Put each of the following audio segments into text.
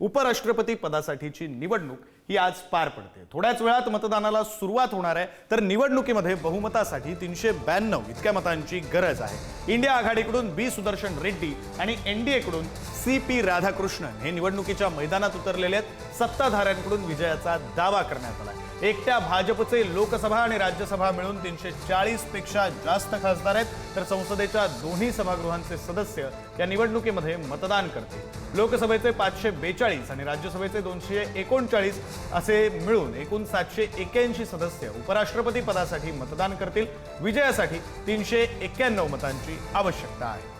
उपराष्ट्रपती पदासाठीची निवडणूक ही आज पार पडते. थोड्याच वेळात मतदानाला सुरुवात होणार आहे. तर निवडणुकीमध्ये बहुमतासाठी तीनशे ब्याण्णव इतक्या मतांची गरज आहे. इंडिया आघाडीकडून बी सुदर्शन रेड्डी आणि एनडीएकडून सी पी राधाकृष्णन हे निवडणुकीच्या मैदानात उतरलेले आहेत. सत्ताधाऱ्यांकडून विजयाचा दावा करण्यात आला एकट्या भाजपचे लोकसभा आणि राज्यसभा मिळून तीनशे चाळीसपेक्षा जास्त खासदार आहेत. तर संसदेच्या दोन्ही सभागृहांचे सदस्य या निवडणुकीमध्ये मतदान करतील. लोकसभेचे पाचशे बेचाळीस आणि राज्यसभेचे दोनशे एकोणचाळीस असे मिळून एकूण सातशे एक्याऐंशी सदस्य उपराष्ट्रपती पदासाठी मतदान करतील. विजयासाठी तीनशे एक्क्याण्णव मतांची आवश्यकता आहे.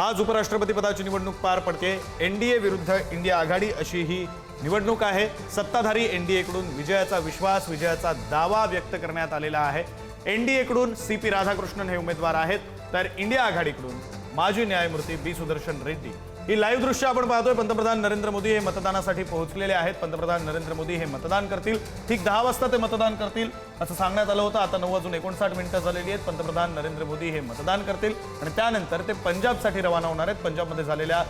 आज उपराष्ट्रपती पदाची निवडणूक पार पडते एनडीए विरुद्ध इंडिया आघाडी अशी ही निवडणूक आहे. सत्ताधारी एनडीएकडून विजयाचा विश्वास विजयाचा दावा व्यक्त करण्यात आलेला आहे. एनडीएकडून सी पी राधाकृष्णन हे उमेदवार आहेत. तर इंडिया आघाडीकडून माजी न्यायमूर्ती बी सुदर्शन रेड्डी. ही लाईव्ह दृश्य आपण पाहतोय. पंतप्रधान नरेंद्र मोदी हे मतदानासाठी पोहोचलेले आहेत. पंतप्रधान नरेंद्र मोदी हे मतदान करतील. ठीक दहा वाजता ते मतदान करतील असं सांगण्यात आलं होतं. आता नऊ वाजून एकोणसाठ मिनिटं झालेली आहेत. पंतप्रधान नरेंद्र मोदी हे मतदान करतील. आणि त्यानंतर ते पंजाबसाठी रवाना होणार आहेत. पंजाबमध्ये झालेल्या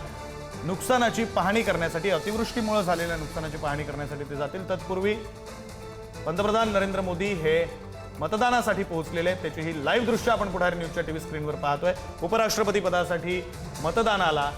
नुकसानाची पाहणी करण्यासाठी अतिवृष्टीमुळे झालेल्या नुकसानाची पाहणी करण्यासाठी ते जातील. तत्पूर्वी पंतप्रधान नरेंद्र मोदी हे मतदानासाठी पोहोचलेले त्याची ही लाईव्ह दृश्य आपण पुढारी न्यूजच्या टी व्ही स्क्रीनवर पाहतोय. उपराष्ट्रपती पदासाठी मतदानाला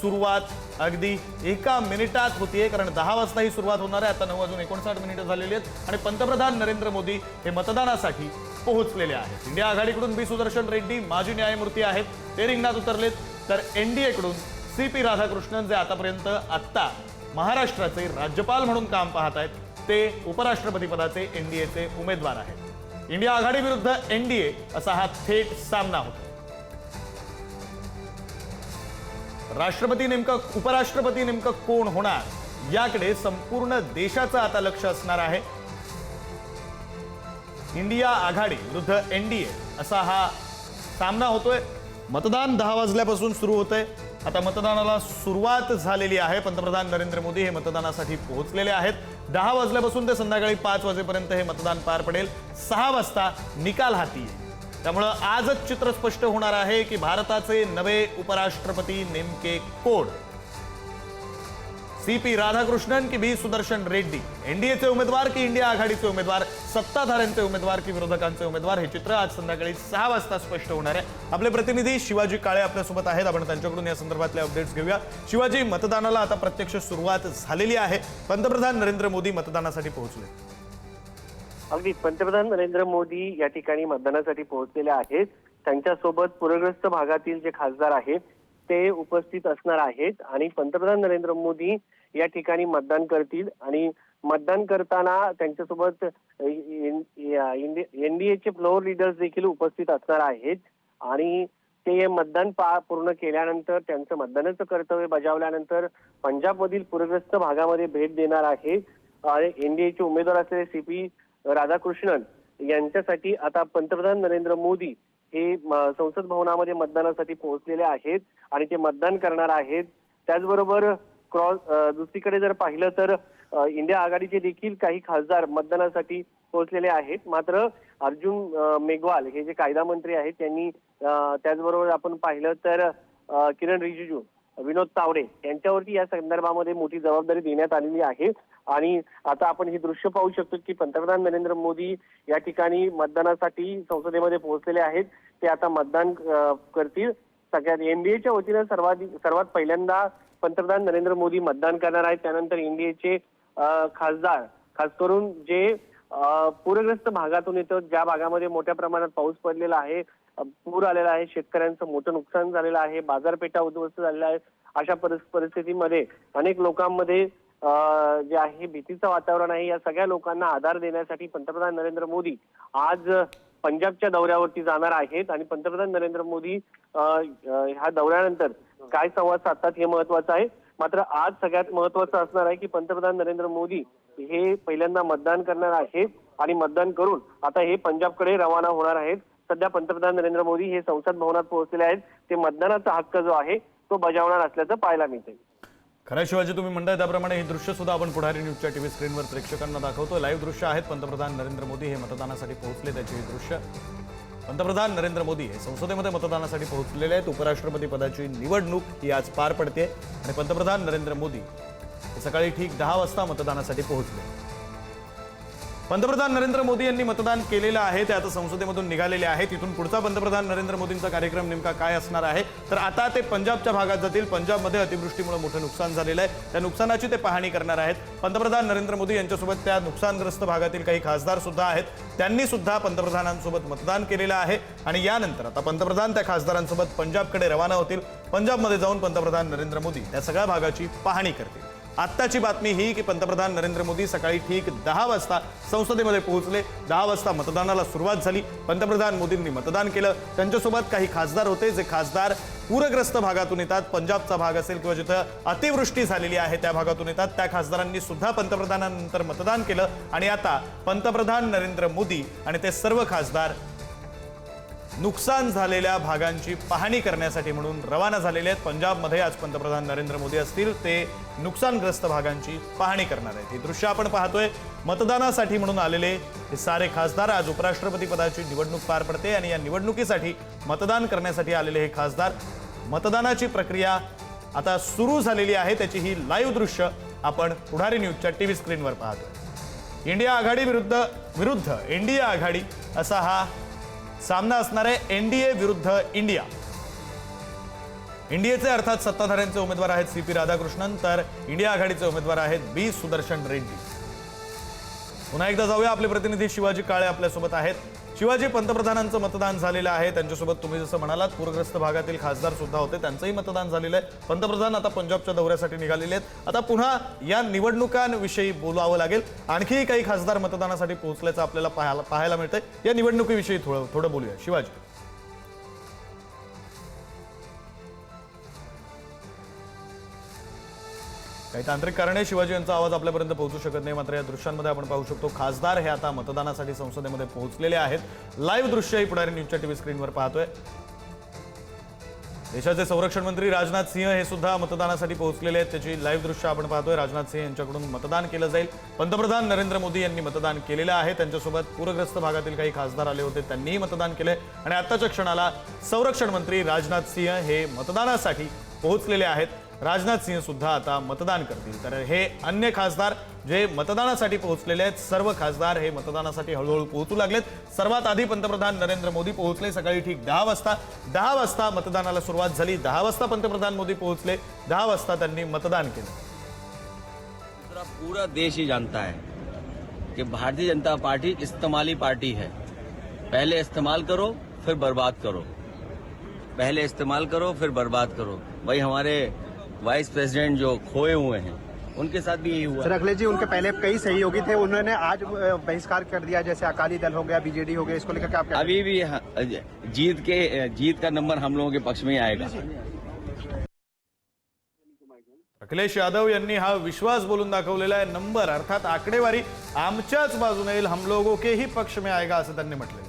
सुरुवात अगदी एका मिनिटात होतीये कारण दहा वाजता ही सुरुवात होणार आहे. आता नऊ वाजून एकोणसाठ मिनिटं झालेली आहेत आणि पंतप्रधान नरेंद्र मोदी हे मतदानासाठी पोहोचलेले आहेत. इंडिया आघाडीकडून बी सुदर्शन रेड्डी माजी न्यायमूर्ती आहेत. ते रिंगणात उतरलेत. तर एनडीएकडून सी पी राधाकृष्णन जे आतापर्यंत आत्ता महाराष्ट्राचे राज्यपाल म्हणून काम पाहत आहेत ते उपराष्ट्रपती पदाचे एनडीएचे उमेदवार आहेत. इंडिया आघाडी विरुद्ध एनडीए असा हा थेट सामना होतो. राष्ट्रपती नेमकं उपराष्ट्रपती नेमकं कोण होणार याकडे संपूर्ण देशाचं आता लक्ष असणार आहे. इंडिया आघाडी विरुद्ध एनडीए असा हा सामना होतोय. मतदान दहा वाजल्यापासून सुरू होतंय. आता मतदानाला सुरुवात झालेली आहे. पंतप्रधान नरेंद्र मोदी हे मतदानासाठी पोहोचलेले आहेत. दहा वाजल्यापासून ते संध्याकाळी पाच वाजेपर्यंत हे मतदान पार पडेल. सहा वाजता निकाल हाती त्यामुळं आजच चित्र स्पष्ट होणार आहे की भारताचे नवे उपराष्ट्रपती नेमके कोण? सी पी राधाकृष्णन की बी सुदर्शन रेड्डी एनडीएचे उमेदवार की इंडिया आघाडीचे उमेदवार सत्ताधाऱ्यांचे उमेदवार की विरोधकांचे उमेदवार हे चित्र आज संध्याकाळी सहा वाजता स्पष्ट होणार आहे. आपले प्रतिनिधी शिवाजी काळे आपल्यासोबत आहेत. आपण त्यांच्याकडून या संदर्भातले अपडेट्स घेऊया. शिवाजी मतदानाला आता प्रत्यक्ष सुरुवात झालेली आहे. पंतप्रधान नरेंद्र मोदी मतदानासाठी पोहोचले. अगदी. पंतप्रधान नरेंद्र मोदी या ठिकाणी मतदानासाठी पोहोचलेले आहेत. त्यांच्यासोबत पूरग्रस्त भागातील जे खासदार आहेत ते उपस्थित असणार आहेत. आणि पंतप्रधान नरेंद्र मोदी या ठिकाणी मतदान करतील. आणि मतदान करताना त्यांच्यासोबत एनडीएचे फ्लोअर लिडर्स देखील उपस्थित असणार आहेत. आणि ते मतदान पा पूर्ण केल्यानंतर त्यांचं मतदानाचं कर्तव्य बजावल्यानंतर पंजाबमधील पूरग्रस्त भागामध्ये भेट देणार आहे. आणि एनडीएचे उमेदवार असलेले सी पी राधाकृष्णन यांच्यासाठी आता पंतप्रधान नरेंद्र मोदी हे संसद भवनामध्ये मतदानासाठी पोहोचलेले आहेत आणि ते मतदान करणार आहेत. त्याचबरोबर क्रॉस दुसरीकडे जर पाहिलं तर इंडिया आघाडीचे देखील काही खासदार मतदानासाठी पोहोचलेले आहेत. मात्र अर्जुन मेघवाल हे जे कायदा मंत्री आहेत त्यांनी त्याचबरोबर आपण पाहिलं तर किरण रिजिजू विनोद तावडे यांच्यावरती या संदर्भामध्ये मोठी जबाबदारी देण्यात आलेली आहे. आणि आता आपण हे दृश्य पाहू शकतो की पंतप्रधान नरेंद्र मोदी या ठिकाणी मतदानासाठी संसदेमध्ये पोहोचलेले आहेत. ते आता मतदान करतील. सगळ्यात एनडीएच्या वतीनं सर्वाधिक सर्वात पहिल्यांदा पंतप्रधान नरेंद्र मोदी मतदान करणार आहेत. त्यानंतर एनडीएचे खासदार खास करून जे पूरग्रस्त भागातून येतो ज्या भागामध्ये मोठ्या प्रमाणात पाऊस पडलेला आहे पूर आलेला आहे शेतकऱ्यांचं मोठं नुकसान झालेलं आहे बाजारपेठा उद्ध्वस्त झालेल्या आहेत अशा परिस्थितीमध्ये अनेक लोकांमध्ये जे आहे भीतीचं वातावरण आहे. या सगळ्या लोकांना आधार देण्यासाठी पंतप्रधान नरेंद्र मोदी आज पंजाबच्या दौऱ्यावरती जाणार आहेत आणि पंतप्रधान नरेंद्र मोदी ह्या दौऱ्यानंतर काय संवाद साधतात हे महत्वाचं आहे. मात्र आज सगळ्यात महत्वाचं असणार आहे की पंतप्रधान नरेंद्र मोदी हे पहिल्यांदा मतदान करणार आहेत आणि मतदान करून आता हे पंजाबकडे रवाना होणार आहेत. सध्या पंतप्रधान नरेंद्र मोदी हे संसद भवनात पोहोचलेले आहेत. ते मतदानाचा हक्क जो आहे तो बजावणार असल्याचं पाहायला मिळते खऱ्या शिवाजी तुम्ही म्हणताय त्याप्रमाणे हे दृश्य सुद्धा आपण पुढारी न्यूजच्या टीव्ही स्क्रीनवर प्रेक्षकांना दाखवतो. लाईव्ह दृश्य आहेत पंतप्रधान नरेंद्र मोदी हे मतदानासाठी पोहोचले त्याचे हे दृश्य. पंतप्रधान नरेंद्र मोदी हे संसदेमध्ये मतदानासाठी पोहोचलेले आहेत. उपराष्ट्रपती पदाची निवडणूक ही आज पार पडते आणि पंतप्रधान नरेंद्र मोदी सकाळी ठीक दहा वाजता मतदानासाठी पोहोचले. पंतप्रधान नरेंद्र मोदी यांनी मतदान केलेलं आहे ते आता संसदेमधून निघालेले आहे. तिथून पुढचा पंतप्रधान नरेंद्र मोदींचा कार्यक्रम नेमका काय असणार आहे? तर आता ते पंजाबच्या भागात जातील. पंजाबमध्ये अतिवृष्टीमुळे मोठं नुकसान झालेलं आहे. त्या नुकसानाची ते पाहणी करणार आहेत. पंतप्रधान नरेंद्र मोदी यांच्यासोबत त्या नुकसानग्रस्त भागातील काही खासदार सुद्धा आहेत. त्यांनी सुद्धा पंतप्रधानांसोबत मतदान केलेलं आहे. आणि यानंतर आता पंतप्रधान त्या खासदारांसोबत पंजाबकडे रवाना होतील. पंजाबमध्ये जाऊन पंतप्रधान नरेंद्र मोदी त्या सगळ्या भागाची पाहणी करतील. आत्ताची बातमी ही की पंतप्रधान नरेंद्र मोदी सकाळी ठीक दहा वाजता संसदेमध्ये पोहोचले. दहा वाजता मतदानाला सुरुवात झाली. पंतप्रधान मोदींनी मतदान केलं. त्यांच्यासोबत काही खासदार होते जे खासदार पूरग्रस्त भागातून येतात. पंजाबचा भाग असेल किंवा जिथं अतिवृष्टी झालेली आहे त्या भागातून येतात. त्या खासदारांनी सुद्धा पंतप्रधानांनंतर मतदान केलं. आणि आता पंतप्रधान नरेंद्र मोदी आणि ते सर्व खासदार नुकसान झालेल्या भागांची पाहणी करण्यासाठी म्हणून रवाना झालेले आहेत. पंजाबमध्ये आज पंतप्रधान नरेंद्र मोदी असतील ते नुकसानग्रस्त भागांची पाहणी करणार आहेत. ही दृश्य आपण पाहतोय. मतदानासाठी म्हणून आलेले हे सारे खासदार आज उपराष्ट्रपती पदाची निवडणूक पार पडते आणि या निवडणुकीसाठी मतदान करण्यासाठी आलेले हे खासदार मतदानाची प्रक्रिया आता सुरू झालेली आहे. त्याची ही लाईव्ह दृश्य आपण पुढारी न्यूजच्या टी व्ही स्क्रीनवर पाहतोय. इंडिया आघाडी विरुद्ध विरुद्ध इंडिया आघाडी असा हा सामना असणार आहे एनडीए विरुद्ध इंडिया. इंडियाचे अर्थात सत्ताधाऱ्यांचे उमेदवार आहेत सी पी राधाकृष्णन तर इंडिया आघाडीचे उमेदवार आहेत बी सुदर्शन रेड्डी. पुन्हा एकदा जाऊया आपले प्रतिनिधी शिवाजी काळे आपल्यासोबत आहेत. शिवाजी पंतप्रधानांचं मतदान झालेलं आहे. त्यांच्यासोबत तुम्ही जसं म्हणालात पूरग्रस्त भागातील खासदार सुद्धा होते. त्यांचंही मतदान झालेलं आहे. पंतप्रधान आता पंजाबच्या दौऱ्यासाठी निघालेले आहेत. आता पुन्हा या निवडणुकांविषयी बोलावं लागेल. आणखीही काही खासदार मतदानासाठी पोहोचल्याचं आपल्याला पाहायला पाहायला मिळतंय. या निवडणुकीविषयी थोडं थोडं बोलूया. शिवाजी. काही तांत्रिक कारणे शिवाजी यांचा आवाज आपल्यापर्यंत पोहोचू शकत नाही मात्र या दृश्यांमध्ये आपण पाहू शकतो खासदार हे आता मतदानासाठी संसदेमध्ये पोहोचलेले आहेत. लाईव्ह दृश्य ही पुढारी न्यूजच्या टीव्ही स्क्रीनवर पाहतोय. देशाचे संरक्षण मंत्री राजनाथ सिंह हे सुद्धा मतदानासाठी पोहोचलेले आहेत. त्याची लाईव्ह दृश्य आपण पाहतोय. राजनाथ सिंह यांच्याकडून मतदान केलं जाईल. पंतप्रधान नरेंद्र मोदी यांनी मतदान केलेलं आहे. त्यांच्यासोबत पूरग्रस्त भागातील काही खासदार आले होते त्यांनीही मतदान केलंय. आणि आत्ताच्या क्षणाला संरक्षण मंत्री राजनाथ सिंह हे मतदानासाठी पोहोचलेले आहेत. राजनाथ सिंह सुद्धा आता मतदान करतील. तर हे अन्य खासदार जे मतदानासाठी पोहोचलेले आहेत सर्व खासदार हे मतदानासाठी हळूहळू पोहोचू लागलेत. सर्वात आधी पंतप्रधान नरेंद्र मोदी पोहोचले सकाळी ठीक दहा वाजता. दहा वाजता मतदानाला सुरुवात झाली. दहा वाजता पंतप्रधान मोदी पोहोचले. दहा वाजता त्यांनी मतदान केलं. पूरा देश ही जानता है कि भारतीय जनता पार्टी इस्तेमाली पार्टी है। पहले इस्तेमाल करो फिर बर्बाद करो। पहले इस्तेमाल करो फिर बर्बाद करो। वही हमारे वाइस प्रेसिडेंट जो खोए हुए हैं उनके साथ भी यही हुआ। सर अखिलेश जी उनके पहले कई सहयोगी थे उन्होंने आज बहिष्कार कर दिया जैसे अकाली दल हो गया बीजेडी हो गया इसको लेकर क्या अभी भी ह- जीत के जीत का नंबर हम लोगों के पक्ष में ही आएगा। अखिलेश यादव यांनी हा विश्वास बोलून दाखवलेला आहे नंबर अर्थात आकडेवारी आमच्याच बाजूने येईल हम लोगों के ही पक्ष में आएगा असं त्यांनी म्हटलेलं आहे.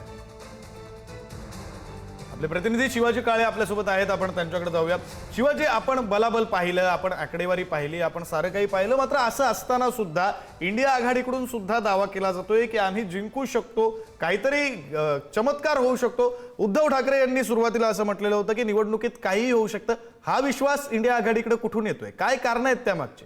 आपले प्रतिनिधी शिवाजी काळे आपल्यासोबत आहेत. आपण त्यांच्याकडे जाऊया शिवाजी आपण बलाबल पाहिलं आपण आकडेवारी पाहिली आपण सारं काही पाहिलं. मात्र असं असताना सुद्धा इंडिया आघाडीकडून सुद्धा दावा केला जातोय की आम्ही जिंकू शकतो काहीतरी चमत्कार होऊ शकतो. उद्धव ठाकरे यांनी सुरुवातीला असं म्हटलेलं होतं की निवडणुकीत काहीही होऊ शकतं. हा विश्वास इंडिया आघाडीकडे कुठून येतोय? काय कारण आहेत त्यामागचे?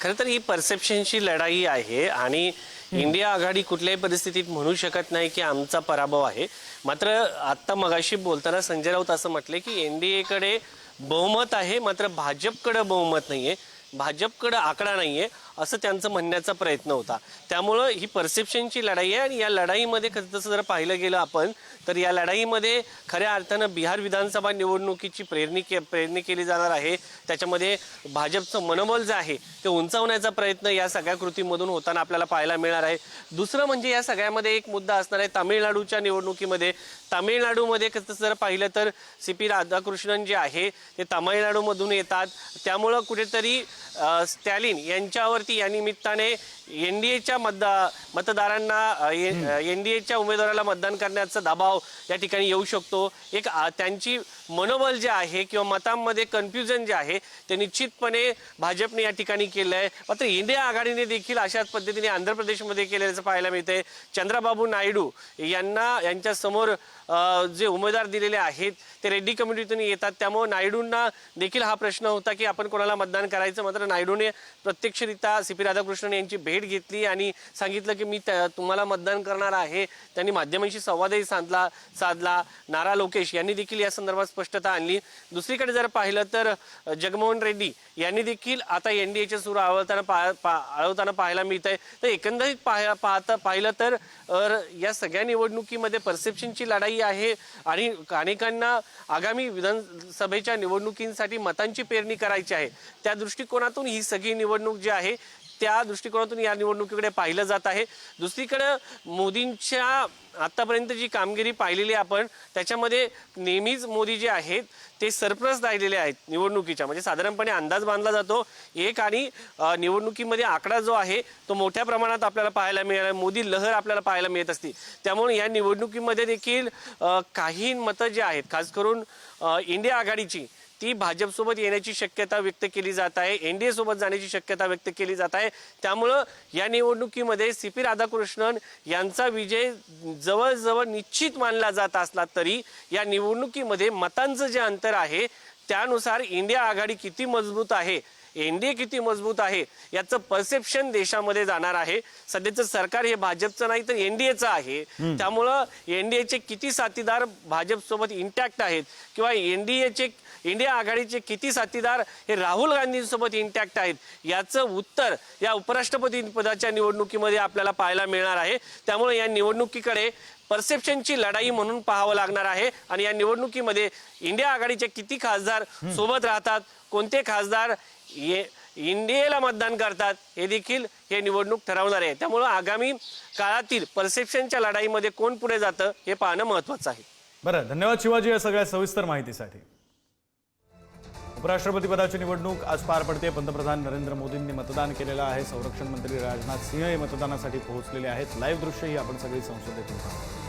खरं तर ही परसेप्शनची लढाई आहे आणि इंडिया आघाडी कुठल्याही परिस्थितीत म्हणू शकत नाही की आमचा पराभव आहे. मात्र आत्ता मगाशी बोलताना संजय राऊत असं म्हटले की एनडीएकडे बहुमत आहे मात्र भाजपकडे बहुमत नाहीये. भाजपकडे आकडा नाहीये. असं त्यांचं म्हणण्याचा प्रयत्न होता. त्यामुळं ही परसेप्शनची लढाई आहे आणि या लढाईमध्ये खरं तसं जर पाहिलं गेलं आपण तर या लढाईमध्ये खऱ्या अर्थानं बिहार विधानसभा निवडणुकीची प्रेरणी के प्रेरणी केली जाणार आहे. त्याच्यामध्ये भाजपचं मनोबल जे आहे ते उंचावण्याचा प्रयत्न या सगळ्या कृतीमधून होताना आपल्याला पाहायला मिळणार आहे. दुसरं म्हणजे या सगळ्यामध्ये एक मुद्दा असणार आहे तामिळनाडूच्या निवडणुकीमध्ये. तामिळनाडूमध्ये कसं जर पाहिलं तर सी पी राधाकृष्णन जे आहे ते तामिळनाडूमधून येतात. त्यामुळं कुठेतरी स्टॅलिन यांच्यावर यांच्यावरती या निमित्ताने एन डी एच्या मतदा मतदारांना एन डी एच्या उमेदवाराला मतदान करण्याचा दबाव या ठिकाणी येऊ शकतो. एक त्यांची मनोबल जे आहे किंवा मतांमध्ये कन्फ्युजन जे आहे ते निश्चितपणे भाजपने या ठिकाणी केलं आहे मात्र इंडिया आघाडीने देखील अशाच पद्धतीने आंध्र प्रदेशमध्ये केल्याचं पाहायला मिळतंय. चंद्रबाबू नायडू यांना यांच्या समोर अ, जे उमेदवार दिलेले आहेत ते रेड्डी कम्युनिटीतून येतात. त्यामुळे नायडूंना देखील हा प्रश्न होता की आपण कोणाला मतदान करायचं? मात्र नायडूने प्रत्यक्षरित्या सी पी राधाकृष्णन यांची भेट घेतली आणि सांगितलं की मी त्या- तुम्हाला मतदान करणार आहे. त्यांनी माध्यमांशी संवादही साधला साधला. नारा लोकेश यांनी देखील या संदर्भात स्पष्टता आणली. दुसरीकडे जर पाहिलं तर जगमोहन रेड्डी यांनी देखील आता एन डी एच्या सूर आळवताना पा पा- आळवताना पाहायला मिळत आहे तर एकंदरीत पाह पाहता पाहिलं तर या सगळ्या निवडणुकीमध्ये परसेप्शनची लढाई आहे आणि अनेकांना आगामी विधानसभेच्या निवडणुकींसाठी मतांची पेरणी करायची आहे. त्या दृष्टिकोनातून ही सगळी निवडणूक जी आहे त्या दृष्टिकोनातून या निवडणुकीकडे पाहिलं जात आहे. दुसरीकडे मोदींच्या आत्तापर्यंत जी कामगिरी पाहिलेली आपण त्याच्यामध्ये नेहमीच मोदी जे आहेत ते सरप्लस राहिलेले आहेत निवडणुकीच्या. म्हणजे साधारणपणे अंदाज बांधला जातो एक आणि निवडणुकीमध्ये आकडा जो आहे तो मोठ्या प्रमाणात आपल्याला पाहायला मिळाला. मोदी लहर आपल्याला पाहायला मिळत असते. त्यामुळे या निवडणुकीमध्ये देखील काही मतं जे आहेत खास करून इंडिया आघाडीची ती भाजपसोबत येण्याची शक्यता व्यक्त केली जात आहे एनडीए सोबत जाण्याची शक्यता व्यक्त केली जात आहे. त्यामुळं या निवडणुकीमध्ये सी पी राधाकृष्णन यांचा विजय जवळजवळ निश्चित मानला जात असला तरी या निवडणुकीमध्ये मतांचं जे अंतर आहे त्यानुसार इंडिया आघाडी किती मजबूत आहे एनडीए किती मजबूत आहे याचं परसेप्शन देशामध्ये जाणार आहे. सध्याचं सरकार हे भाजपचं नाही तर एनडीएचं आहे. त्यामुळं एनडीएचे किती साथीदार भाजप सोबत इंटॅक्ट आहेत किंवा एनडीएचे इंडिया आघाडीचे किती साथीदार हे राहुल गांधींसोबत इंटॅक्ट आहेत? याचं उत्तर या उपराष्ट्रपती पदाच्या निवडणुकीमध्ये आपल्याला पाहायला मिळणार आहे. त्यामुळे या निवडणुकीकडे परसेप्शनची लढाई म्हणून पाहावं लागणार आहे. आणि या निवडणुकीमध्ये इंडिया आघाडीचे किती खासदार सोबत राहतात? कोणते खासदार ये इंडियाला मतदान करतात? हे देखील हे निवडणूक ठरवणार आहे. त्यामुळं आगामी काळातील परसेप्शनच्या लढाईमध्ये कोण पुढे जातं हे पाहणं महत्वाचं आहे. बरं धन्यवाद शिवाजी या सगळ्या सविस्तर माहितीसाठी. उपराष्ट्रपती पदाची निवडणूक आज पार पडते. पंतप्रधान नरेंद्र मोदींनी मतदान केलेलं आहे. संरक्षण मंत्री राजनाथ सिंह हे मतदानासाठी पोहोचलेले आहेत. लाईव्ह दृश्यही आपण सगळी संसदेतून पाहतो.